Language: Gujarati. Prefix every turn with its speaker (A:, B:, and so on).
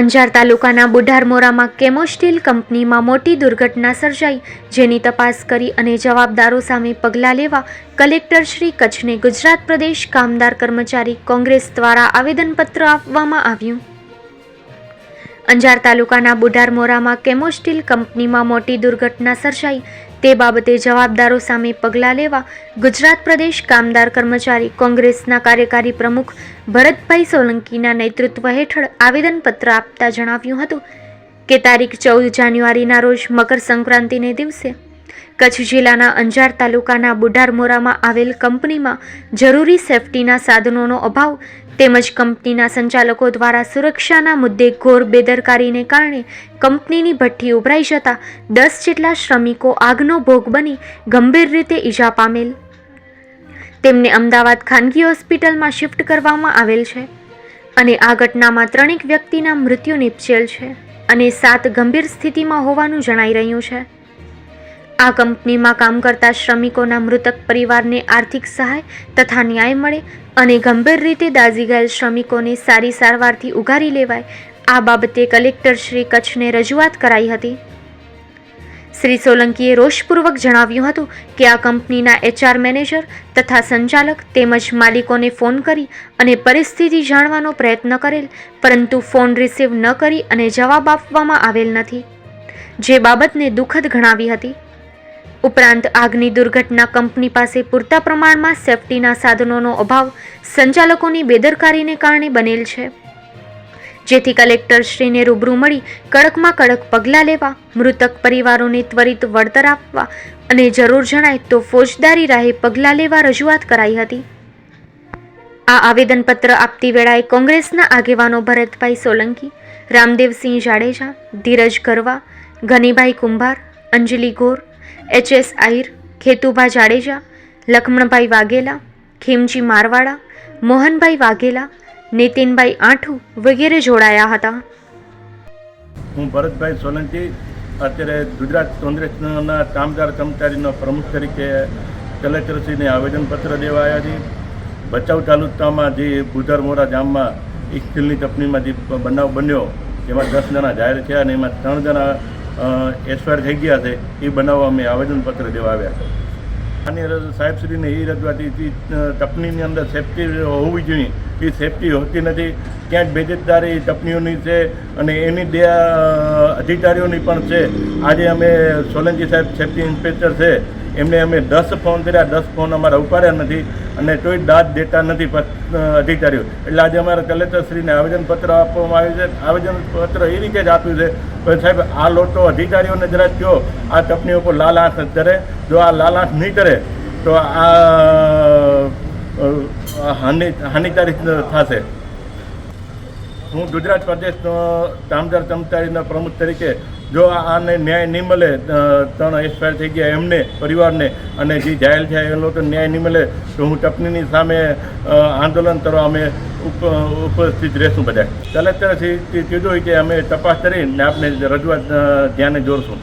A: અંજાર તાલુકાના બુઢારમોરામાં કેમોસ્ટીલ કંપનીમાં મોટી દુર્ઘટના સર્જાઈ, જેની તપાસ કરી અને જવાબદારો સામે પગલાં લેવા કલેક્ટર શ્રી કચ્છને ગુજરાત પ્રદેશ કામદાર કર્મચારી કોંગ્રેસ દ્વારા આવેદનપત્ર આપવામાં આવ્યું. અંજાર તાલુકાના બુઢારમોરામાં કેમોસ્ટીલ કંપનીમાં મોટી દુર્ઘટના સર્જાઈ તે બાબતે જવાબદારો સામે પગલાં લેવા ગુજરાત પ્રદેશ કામદાર કર્મચારી કોંગ્રેસના કાર્યકારી પ્રમુખ ભરતભાઈ સોલંકીના નેતૃત્વ હેઠળ આવેદનપત્ર આપતા જણાવ્યું હતું કે તારીખ ચૌદ જાન્યુઆરીના રોજ મકર સંક્રાંતિને દિવસે કચ્છ જિલ્લાના અંજાર તાલુકાના બુઢારમોરામાં આવેલ કંપનીમાં જરૂરી સેફટીના સાધનોનો અભાવ તેમજ કંપનીના સંચાલકો દ્વારા સુરક્ષાના મુદ્દે ઘોર બેદરકારીને કારણે કંપનીની ભઠ્ઠી ઉભરાઈ જતા દસ જેટલા શ્રમિકો આગનો ભોગ બની ગંભીર રીતે ઈજા પામેલ. તેમને અમદાવાદ ખાનગી હોસ્પિટલમાં શિફ્ટ કરવામાં આવેલ છે અને આ ઘટનામાં ત્રણેક વ્યક્તિના મૃત્યુ નિપજેલ છે અને સાત ગંભીર સ્થિતિમાં હોવાનું જણાઈ રહ્યું છે. આ કંપનીમાં કામ કરતા શ્રમિકોના મૃતક પરિવારને આર્થિક સહાય તથા ન્યાય મળે અને ગંભીર રીતે દાઝી ગયેલ શ્રમિકોને સારી સારવારથી ઉગારી લેવાય, આ બાબતે કલેક્ટર શ્રી કચ્છને રજૂઆત કરાઈ હતી. શ્રી સોલંકીએ રોષપૂર્વક જણાવ્યું હતું કે આ કંપનીના એચઆર મેનેજર તથા સંચાલક તેમજ માલિકોને ફોન કરી અને પરિસ્થિતિ જાણવાનો પ્રયત્ન કરેલ, પરંતુ ફોન રિસીવ ન કરી અને જવાબ આપવામાં આવેલ નથી, જે બાબતને દુઃખદ ગણાવી હતી. ઉપરાંત આગની દુર્ઘટના કંપની પાસે પૂરતા પ્રમાણમાં સેફટીના સાધનોનો અભાવ સંચાલકોની બેદરકારીને કારણે બનેલ છે. જેથી કલેક્ટર શ્રીને રૂબરૂ મળી કડકમાં કડક પગલાં લેવા, મૃતક પરિવારોને ત્વરિત વળતર આપવા અને જરૂર જણાય તો ફોજદારી રાહે પગલાં લેવા રજૂઆત કરાઈ હતી. આ આવેદનપત્ર આપતી વેળાએ કોંગ્રેસના આગેવાનો ભરતભાઈ સોલંકી, રામદેવસિંહ જાડેજા, ધીરજ ગરવા, ઘનીભાઈ કુંભાર, અંજલિ ઘોર એચ એસ આહિર ખેતુભા જાડેજા લક્ષ્મણભાઈ વાઘેલા, ખીમજી મારવાડા, મોહનભાઈ વાઘેલા, નીતિનભાઈ આઠુ વગેરે જોડાયા હતા.
B: હું ભરતભાઈ સોલંકી, અત્યારે ગુજરાત કોંગ્રેસના કામદાર કર્મચારીના પ્રમુખ તરીકે કલેક્ટરશ્રીને આવેદનપત્ર દેવા આવ્યા છે ભચાઉ તાલુકામાં જે બુધરમોરા ગામમાં એક સ્ટીલની કંપનીમાં જે બનાવ બન્યો, એમાં દસ જણા જાહેર થયા અને એમાં ત્રણ જણા એક્સપાયર થઈ ગયા છે, એ બનાવવા અમે આવેદનપત્ર દેવા આવ્યા છે. રજ- સાહેબશ્રીને એ રજૂઆત ટપનીની અંદર સેફટી હોવી જોઈએ. એ સેફટી હોતી નથી. ક્યાંક બેજેતદારી ટપનીઓની છે અને એની બે અધિકારીઓની પણ છે. આજે અમે સોલંકી સાહેબ સેફટી ઇન્સ્પેક્ટર છે. એમને અમે દસ ફોન કર્યા, દસ ફોન અમારા ઉપાડ્યા નથી અને કોઈ દાદ દેતા નથી અધિકારીઓ. એટલે આજે અમારા કલેક્ટરશ્રીને આવેદનપત્ર આપવામાં આવ્યું છે. આવેદનપત્ર એ રીતે જ આપ્યું છે પણ સાહેબ, આ લોકો અધિકારીઓને જરા કહો. આ કંપની ઉપર લાલ આંખ કરે જો આ લાલ આંખ નહીં કરે તો આ હાનિ, હાનિકારક થશે. હું ગુજરાત પ્રદેશનો કામદાર કર્મચારીના પ્રમુખ તરીકે જો આને ન્યાય નહીં મળે ત્રણ એક્સપાયર થઈ ગયા એમને, પરિવારને, અને જે જાહેર છે એ લોકો ન્યાય નહીં મળે, તો હું કંપનીની સામે આંદોલન કરવા અમે ઉપ, ઉપસ્થિત રહેશું બધા. કલેક્ટરથી કીધું કે અમે તપાસ કરીને આપને રજૂઆત ધ્યાને દોરશું